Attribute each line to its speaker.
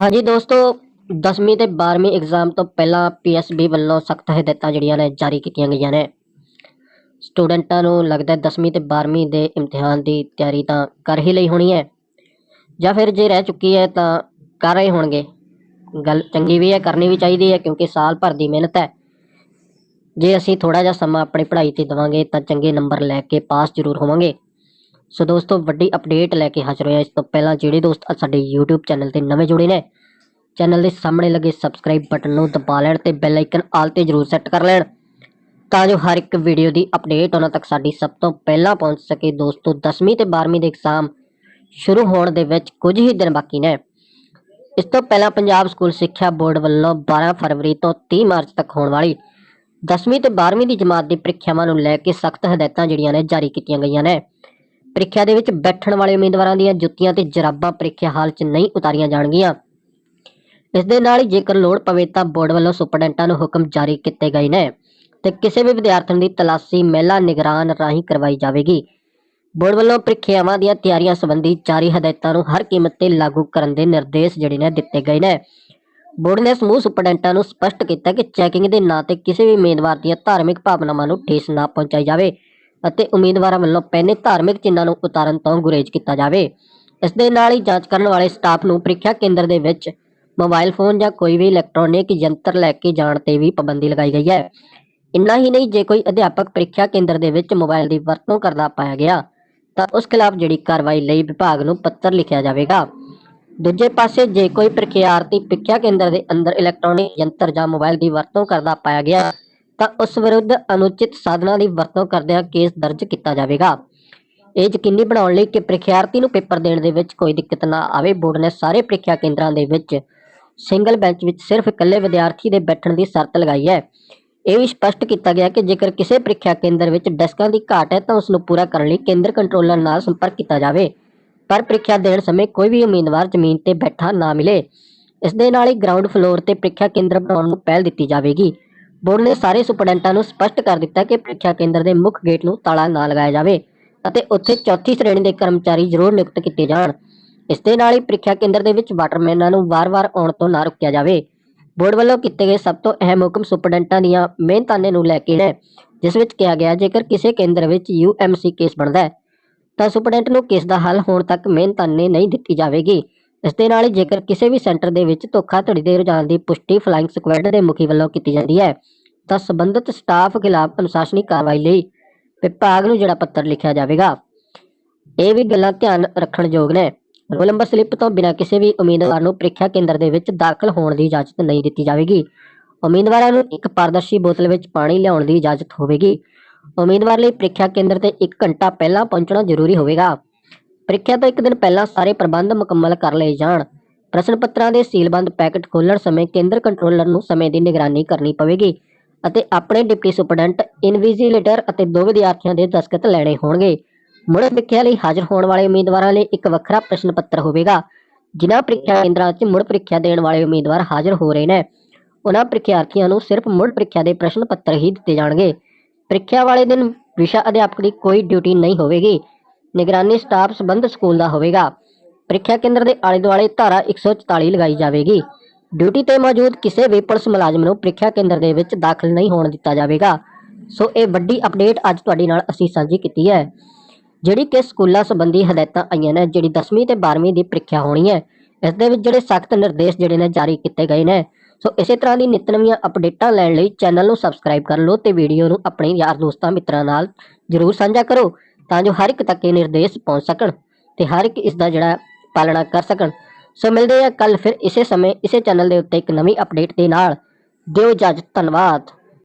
Speaker 1: ਹਾਂਜੀ ਦੋਸਤੋ 10ਵੀਂ ਤੇ 12ਵੀਂ ਐਗਜ਼ਾਮ ਤੋਂ ਪਹਿਲਾਂ ਪੀਐਸਬੀ ਵੱਲੋਂ ਸਖਤ ਹਦਾਇਤਾਂ ਜਿਹੜੀਆਂ ਨੇ ਜਾਰੀ ਕੀਤੀਆਂ ਗਈਆਂ ਨੇ। ਸਟੂਡੈਂਟਾਂ ਨੂੰ ਲੱਗਦਾ ਹੈ 10ਵੀਂ ਤੇ 12ਵੀਂ ਦੇ ਇਮਤਿਹਾਨ ਦੀ ਤਿਆਰੀ ਤਾਂ ਕਰ ਹੀ ਲਈ ਹੋਣੀ ਹੈ। ਜਾਂ ਫਿਰ ਜੇ ਰਹਿ ਚੁੱਕੀ ਹੈ ਤਾਂ ਕਰ ਰਹੇ ਹੋਣਗੇ। ਗੱਲ ਚੰਗੀ ਵੀ ਹੈ, ਕਰਨੀ ਵੀ ਚਾਹੀਦੀ ਹੈ ਕਿਉਂਕਿ ਸਾਲ ਭਰ ਦੀ ਮਿਹਨਤ ਹੈ। ਜੇ ਅਸੀਂ ਥੋੜਾ ਜਿਹਾ ਸਮਾਂ ਆਪਣੀ ਪੜ੍ਹਾਈ ਤੇ ਦੇਵਾਂਗੇ ਤਾਂ ਚੰਗੇ ਨੰਬਰ ਲੈ ਕੇ ਪਾਸ ਜ਼ਰੂਰ ਹੋਵਾਂਗੇ। ਸੋ ਦੋਸਤੋ, ਵੱਡੀ ਅਪਡੇਟ ਲੈ ਕੇ ਹਾਜ਼ਰ ਹੋਇਆ ਇਸ ਤੋਂ ਪਹਿਲਾਂ ਜਿਹੜੇ ਦੋਸਤ ਸਾਡੇ YouTube ਚੈਨਲ ਤੇ ਨਵੇਂ ਜੁੜੇ ਨੇ ਚੈਨਲ ਦੇ ਸਾਹਮਣੇ ਲੱਗੇ ਸਬਸਕ੍ਰਾਈਬ ਬਟਨ ਨੂੰ ਦਬਾ ਲੈਣ ਤੇ ਬੈਲ ਆਈਕਨ ਆਲ ਤੇ ਜ਼ਰੂਰ ਸੈੱਟ ਕਰ ਲੈਣ ਤਾਂ ਜੋ ਹਰ ਇੱਕ ਵੀਡੀਓ ਦੀ ਅਪਡੇਟ ਉਹਨਾਂ ਤੱਕ ਸਾਡੀ ਸਭ ਤੋਂ ਪਹਿਲਾਂ ਪਹੁੰਚ ਸਕੇ। ਦੋਸਤੋ 10ਵੀਂ ਤੇ 12ਵੀਂ ਦੇ ਐਗਜ਼ਾਮ ਸ਼ੁਰੂ ਹੋਣ ਦੇ ਵਿੱਚ ਕੁਝ ਹੀ ਦਿਨ ਬਾਕੀ ਨੇ। ਇਸ ਤੋਂ ਪਹਿਲਾਂ ਪੰਜਾਬ ਸਕੂਲ ਸਿੱਖਿਆ ਬੋਰਡ ਵੱਲੋਂ 12 ਫਰਵਰੀ ਤੋਂ 30 ਮਾਰਚ ਤੱਕ ਹੋਣ ਵਾਲੀ 10ਵੀਂ ਤੇ 12ਵੀਂ ਦੀ ਜਮਾਤ ਦੀ ਪ੍ਰੀਖਿਆਵਾਂ ਨੂੰ ਲੈ ਕੇ ਸਖਤ ਹਦਾਇਤਾਂ ਜਿਹੜੀਆਂ ਨੇ ਜਾਰੀ ਕੀਤੀਆਂ ਗਈਆਂ ਨੇ। ਪ੍ਰੀਖਿਆ ਦੇ ਵਿੱਚ ਬੈਠਣ ਵਾਲੇ ਉਮੀਦਵਾਰਾਂ ਦੀਆਂ ਜੁੱਤੀਆਂ ਤੇ ਜਰਾਬਾਂ ਪ੍ਰੀਖਿਆ ਹਾਲ 'ਚ ਨਹੀਂ ਉਤਾਰੀਆਂ ਜਾਣਗੀਆਂ। ਇਸ ਦੇ ਨਾਲ ਹੀ ਜੇਕਰ ਲੋੜ ਪਵੇ ਤਾਂ ਬੋਰਡ ਵੱਲੋਂ ਸੁਪਰਡੈਂਟਾਂ ਨੂੰ ਹੁਕਮ ਜਾਰੀ ਕੀਤੇ ਗਏ ਨੇ ਤੇ ਕਿਸੇ ਵੀ ਵਿਦਿਆਰਥਣ ਦੀ ਤਲਾਸ਼ੀ ਮਹਿਲਾ ਨਿਗਰਾਨ ਰਾਹੀਂ ਕਰਵਾਈ ਜਾਵੇਗੀ। ਬੋਰਡ ਵੱਲੋਂ ਪ੍ਰੀਖਿਆਵਾਂ ਦੀਆਂ ਤਿਆਰੀਆਂ ਸੰਬੰਧੀ ਜਾਰੀ ਹਦਾਇਤਾਂ ਨੂੰ ਹਰ ਕੀਮਤ ਤੇ ਲਾਗੂ ਕਰਨ ਦੇ ਨਿਰਦੇਸ਼ ਜਿਹੜੇ ਨੇ ਦਿੱਤੇ ਗਏ ਨੇ। ਬੋਰਡ ਨੇ ਸਮੂਹ ਸੁਪਰਡੈਂਟਾਂ ਨੂੰ ਸਪਸ਼ਟ ਕੀਤਾ ਕਿ ਚੈਕਿੰਗ ਦੇ ਨਾਂ ਤੇ ਕਿਸੇ ਵੀ ਉਮੀਦਵਾਰ ਦੀਆਂ ਧਾਰਮਿਕ ਭਾਵਨਾਵਾਂ ਨੂੰ ਠੇਸ ਨਾ ਪਹੁੰਚਾਈ ਜਾਵੇ। ਅਤੇ ਉਮੀਦਵਾਰਾਂ ਵੱਲੋਂ ਪਹਿਨੇ ਧਾਰਮਿਕ ਚਿੰਨ੍ਹਾਂ ਨੂੰ ਉਤਾਰਨ ਤੋਂ ਗੁਰੇਜ਼ ਕੀਤਾ ਜਾਵੇ। ਇਸ ਦੇ ਨਾਲ ਹੀ ਜਾਂਚ ਕਰਨ ਵਾਲੇ ਸਟਾਫ ਨੂੰ ਪ੍ਰੀਖਿਆ ਕੇਂਦਰ ਦੇ ਵਿੱਚ ਮੋਬਾਈਲ ਫੋਨ ਜਾਂ ਕੋਈ ਵੀ ਇਲੈਕਟ੍ਰੋਨਿਕ ਯੰਤਰ ਲੈ ਕੇ ਜਾਣ ਤੇ ਵੀ ਪਾਬੰਦੀ ਲਗਾਈ ਗਈ ਹੈ। ਇੰਨਾ ਹੀ ਨਹੀਂ, ਜੇ ਕੋਈ ਅਧਿਆਪਕ ਪ੍ਰੀਖਿਆ ਕੇਂਦਰ ਦੇ ਵਿੱਚ ਮੋਬਾਈਲ ਦੀ ਵਰਤੋਂ ਕਰਦਾ ਪਾਇਆ ਗਿਆ, ਤਾਂ ਉਸ ਖਿਲਾਫ ਜਿਹੜੀ ਕਾਰਵਾਈ ਲਈ ਵਿਭਾਗ ਨੂੰ ਪੱਤਰ ਲਿਖਿਆ ਜਾਵੇਗਾ। ਦੂਜੇ ਪਾਸੇ, ਜੇ ਕੋਈ ਪ੍ਰੀਖਿਆਰਥੀ ਪ੍ਰੀਖਿਆ ਕੇਂਦਰ ਦੇ ਅੰਦਰ ਇਲੈਕਟ੍ਰੋਨਿਕ ਯੰਤਰ ਜਾਂ ਮੋਬਾਈਲ ਦੀ ਵਰਤੋਂ ਕਰਦਾ ਪਾਇਆ ਗਿਆ ਤਾਂ ਉਸ ਵਿਰੁੱਧ ਅਨੁਚਿਤ ਸਾਧਨਾਂ ਦੀ ਵਰਤੋਂ ਕਰਦਿਆਂ ਕੇਸ ਦਰਜ ਕੀਤਾ ਜਾਵੇਗਾ। ਇਹ ਯਕੀਨੀ ਬਣਾਉਣ ਲਈ ਕਿ ਪ੍ਰੀਖਿਆਰਥੀ ਨੂੰ ਪੇਪਰ ਦੇਣ ਦੇ ਵਿੱਚ ਕੋਈ ਦਿੱਕਤ ਨਾ ਆਵੇ, ਬੋਰਡ ਨੇ ਸਾਰੇ ਪ੍ਰੀਖਿਆ ਕੇਂਦਰਾਂ ਦੇ ਵਿੱਚ ਸਿੰਗਲ ਬੈਂਚ ਵਿੱਚ ਸਿਰਫ ਇਕੱਲੇ ਵਿਦਿਆਰਥੀ ਦੇ ਬੈਠਣ ਦੀ ਸ਼ਰਤ ਲਗਾਈ ਹੈ। ਇਹ ਵੀ ਸਪਸ਼ਟ ਕੀਤਾ ਗਿਆ ਕਿ ਜੇਕਰ ਕਿਸੇ ਪ੍ਰੀਖਿਆ ਕੇਂਦਰ ਵਿੱਚ ਡੈਸਕਾਂ ਦੀ ਘਾਟ ਹੈ ਤਾਂ ਉਸ ਨੂੰ ਪੂਰਾ ਕਰਨ ਲਈ ਕੇਂਦਰ ਕੰਟਰੋਲਰ ਨਾਲ ਸੰਪਰਕ ਕੀਤਾ ਜਾਵੇ। ਪਰ ਪ੍ਰੀਖਿਆ ਦੇਣ ਸਮੇਂ ਕੋਈ ਵੀ ਉਮੀਦਵਾਰ ਜ਼ਮੀਨ ਤੇ ਬੈਠਾ ਨਾ ਮਿਲੇ। ਇਸ ਦੇ ਨਾਲ ਹੀ ਗਰਾਊਂਡ ਫਲੋਰ ਤੇ ਪ੍ਰੀਖਿਆ ਕੇਂਦਰ ਬਣਾਉਣ ਨੂੰ ਪਹਿਲ ਦਿੱਤੀ ਜਾਵੇਗੀ। ਬੋਰਡ ਨੇ ਸਾਰੇ ਸੁਪਰਡੈਂਟਾਂ ਨੂੰ ਸਪਸ਼ਟ ਕਰ ਦਿੱਤਾ ਕਿ ਪ੍ਰੀਖਿਆ ਕੇਂਦਰ ਦੇ ਮੁੱਖ ਗੇਟ ਨੂੰ ਤਾਲਾ ਨਾ ਲਗਾਇਆ ਜਾਵੇ ਅਤੇ ਉੱਥੇ ਚੌਥੀ ਸ਼੍ਰੇਣੀ ਦੇ ਕਰਮਚਾਰੀ ਜ਼ਰੂਰ ਨਿਯੁਕਤ ਕੀਤੇ ਜਾਣ। ਇਸ ਦੇ ਨਾਲ ਹੀ ਪ੍ਰੀਖਿਆ ਕੇਂਦਰ ਦੇ ਵਿੱਚ ਵਾਟਰਮੈਨਾਂ ਨੂੰ ਵਾਰ-ਵਾਰ ਆਉਣ ਤੋਂ ਨਾ ਰੋਕਿਆ ਜਾਵੇ। ਬੋਰਡ ਵੱਲੋਂ ਕੀਤੇ ਗਏ ਸਭ ਤੋਂ ਅਹਿਮ ਹੁਕਮ ਸੁਪਰਡੈਂਟਾਂ ਦੀਆਂ ਮਿਹਨਤਾਨੇ ਨੂੰ ਲੈ ਕੇ ਹੈ, ਜਿਸ ਵਿੱਚ ਕਿਹਾ ਗਿਆ ਜੇਕਰ ਕਿਸੇ ਕੇਂਦਰ ਵਿੱਚ ਯੂਐਮਸੀ ਕੇਸ ਬਣਦਾ ਹੈ, ਤਾਂ ਸੁਪਰਡੈਂਟ ਨੂੰ ਕੇਸ ਦਾ ਹੱਲ ਹੋਣ ਤੱਕ ਮਿਹਨਤਾਨੇ ਨਹੀਂ ਦਿੱਤੀ ਜਾਵੇਗੀ। ਇਸ ਦੇ ਨਾਲ ਹੀ ਜੇਕਰ ਕਿਸੇ ਵੀ ਸੈਂਟਰ ਦੇ ਵਿੱਚ ਧੋਖਾਧੜੀ ਦੇ ਰੁਝਾਨ ਦੀ ਪੁਸ਼ਟੀ ਫਲਾਈਂਗ ਸਕੁਐਡ ਦੇ ਮੁਖੀ ਵੱਲੋਂ ਕੀਤੀ ਜਾਂਦੀ ਹੈ, ਤਾਂ ਸੰਬੰਧਿਤ ਸਟਾਫ ਖਿਲਾਫ ਅਨੁਸ਼ਾਸਨੀ ਕਾਰਵਾਈ ਲਈ ਵਿਭਾਗ ਨੂੰ ਜਿਹੜਾ ਪੱਤਰ ਲਿਖਿਆ ਜਾਵੇਗਾ। ਇਹ ਵੀ ਗੱਲਾਂ ਧਿਆਨ ਰੱਖਣ ਯੋਗ ਨੇ। ਰੋਲ ਨੰਬਰ ਸਲਿੱਪ ਤੋਂ ਬਿਨਾਂ ਕਿਸੇ ਵੀ ਉਮੀਦਵਾਰ ਨੂੰ ਪ੍ਰੀਖਿਆ ਕੇਂਦਰ ਦੇ ਵਿੱਚ ਦਾਖਲ ਹੋਣ ਦੀ ਇਜਾਜ਼ਤ ਨਹੀਂ ਦਿੱਤੀ ਜਾਵੇਗੀ। ਉਮੀਦਵਾਰਾਂ ਨੂੰ ਇੱਕ ਪਾਰਦਰਸ਼ੀ ਬੋਤਲ ਵਿੱਚ ਪਾਣੀ ਲਿਆਉਣ ਦੀ ਇਜਾਜ਼ਤ ਹੋਵੇਗੀ। ਉਮੀਦਵਾਰ ਲਈ ਪ੍ਰੀਖਿਆ ਕੇਂਦਰ ਤੇ 1 ਘੰਟਾ ਪਹਿਲਾਂ ਪਹੁੰਚਣਾ ਜ਼ਰੂਰੀ ਹੋਵੇਗਾ। ਪ੍ਰੀਖਿਆ ਤੋਂ ਇੱਕ ਦਿਨ ਪਹਿਲਾਂ ਸਾਰੇ ਪ੍ਰਬੰਧ ਮੁਕੰਮਲ ਕਰ ਲਏ ਜਾਣ। ਪ੍ਰਸ਼ਨ ਪੱਤਰਾਂ ਦੇ ਸੀਲਬੰਦ ਪੈਕੇਟ ਖੋਲਣ ਸਮੇਂ ਕੇਂਦਰ ਕੰਟਰੋਲਰ ਨੂੰ ਸਮੇਂ ਦੀ ਨਿਗਰਾਨੀ ਕਰਨੀ ਪਵੇਗੀ ਅਤੇ ਆਪਣੇ ਡਿਪਟੀ ਸੁਪਰਡੈਂਟ, ਇਨਵੀਜੀਲੇਟਰ ਅਤੇ ਦੋ ਵਿਦਿਆਰਥੀਆਂ ਦੇ ਦਸਤਖਤ ਲੈਣੇ ਹੋਣਗੇ। ਮੁੜ ਪ੍ਰੀਖਿਆ ਲਈ ਹਾਜ਼ਰ ਹੋਣ ਵਾਲੇ ਉਮੀਦਵਾਰਾਂ ਲਈ ਇੱਕ ਵੱਖਰਾ ਪ੍ਰਸ਼ਨ ਪੱਤਰ ਹੋਵੇਗਾ, ਜਿਨ੍ਹਾਂ ਪ੍ਰੀਖਿਆ ਕੇਂਦਰਾਂ 'ਚ ਮੁੜ ਪ੍ਰੀਖਿਆ ਦੇਣ ਵਾਲੇ ਉਮੀਦਵਾਰ ਹਾਜ਼ਰ ਹੋ ਰਹੇ ਨੇ। ਉਹਨਾਂ ਪ੍ਰੀਖਿਆਰਥੀਆਂ ਨੂੰ ਸਿਰਫ ਮੁੜ ਪ੍ਰੀਖਿਆ ਦੇ ਪ੍ਰਸ਼ਨ ਪੱਤਰ ਹੀ ਦਿੱਤੇ ਜਾਣਗੇ। ਪ੍ਰੀਖਿਆ ਵਾਲੇ ਦਿਨ ਵਿਸ਼ਾ ਅਧਿਆਪਕ ਦੀ ਕੋਈ ਡਿਊਟੀ ਨਹੀਂ ਹੋਵੇਗੀ। ਨਿਗਰਾਨੀ ਸਟਾਫ ਸੰਬੰਧਿਤ ਸਕੂਲ ਦਾ ਹੋਵੇਗਾ। ਪ੍ਰੀਖਿਆ ਕੇਂਦਰ ਦੇ ਆਲੇ ਦੁਆਲੇ ਧਾਰਾ 144 ਲਗਾਈ ਜਾਵੇਗੀ। ਡਿਊਟੀ ਤੇ ਮੌਜੂਦ ਕਿਸੇ ਵੀ ਪੁਲਿਸ ਮੁਲਾਜ਼ਮ ਨੂੰ ਪ੍ਰੀਖਿਆ ਕੇਂਦਰ ਦੇ ਵਿੱਚ ਦਾਖਲ ਨਹੀਂ ਹੋਣ ਦਿੱਤਾ ਜਾਵੇਗਾ। ਸੋ ਇਹ ਵੱਡੀ ਅਪਡੇਟ ਅੱਜ ਤੁਹਾਡੇ ਨਾਲ ਅਸੀਂ ਸਾਂਝੀ ਕੀਤੀ ਹੈ। ਜਿਹੜੀ ਕਿ ਸਕੂਲਾਂ ਸੰਬੰਧੀ ਹਦਾਇਤਾਂ ਆਈਆਂ ਨੇ, ਜਿਹੜੀ 10ਵੀਂ ਤੇ 12ਵੀਂ ਦੀ ਪ੍ਰੀਖਿਆ ਹੋਣੀ ਹੈ, ਇਸ ਦੇ ਵਿੱਚ ਜਿਹੜੇ ਸਖਤ ਨਿਰਦੇਸ਼ ਜਿਹੜੇ ਨੇ ਜਾਰੀ ਕੀਤੇ ਗਏ ਨੇ। ਸੋ ਇਸੇ ਤਰ੍ਹਾਂ ਦੀ ਨਿਤ ਨਵੀਆਂ ਅਪਡੇਟਾਂ ਲੈਣ ਲਈ ਚੈਨਲ ਨੂੰ ਸਬਸਕ੍ਰਾਈਬ ਕਰ ਲਓ ਤੇ ਵੀਡੀਓ ਨੂੰ ਆਪਣੇ ਯਾਰ ਦੋਸਤਾਂ ਮਿੱਤਰਾਂ ਨਾਲ ਜਰੂਰ ਸਾਂਝਾ ਕਰੋ। ਤਾਂ ਜੋ ਹਰ ਇੱਕ ਤੱਕ ਇਹ ਨਿਰਦੇਸ਼ ਪਹੁੰਚ ਸਕਣ ਤੇ ਹਰ ਇੱਕ ਇਸ ਦਾ ਜਿਹੜਾ ਪਾਲਣਾ ਕਰ ਸਕਣ। ਸੋ ਮਿਲਦੇ ਆ ਕੱਲ ਫਿਰ ਇਸੇ ਸਮੇਂ, ਇਸੇ ਚੈਨਲ ਦੇ ਉੱਤੇ ਇੱਕ ਨਵੀਂ ਅਪਡੇਟ ਦੇ ਨਾਲ। ਦਿਓ ਜੱਜ ਧੰਨਵਾਦ।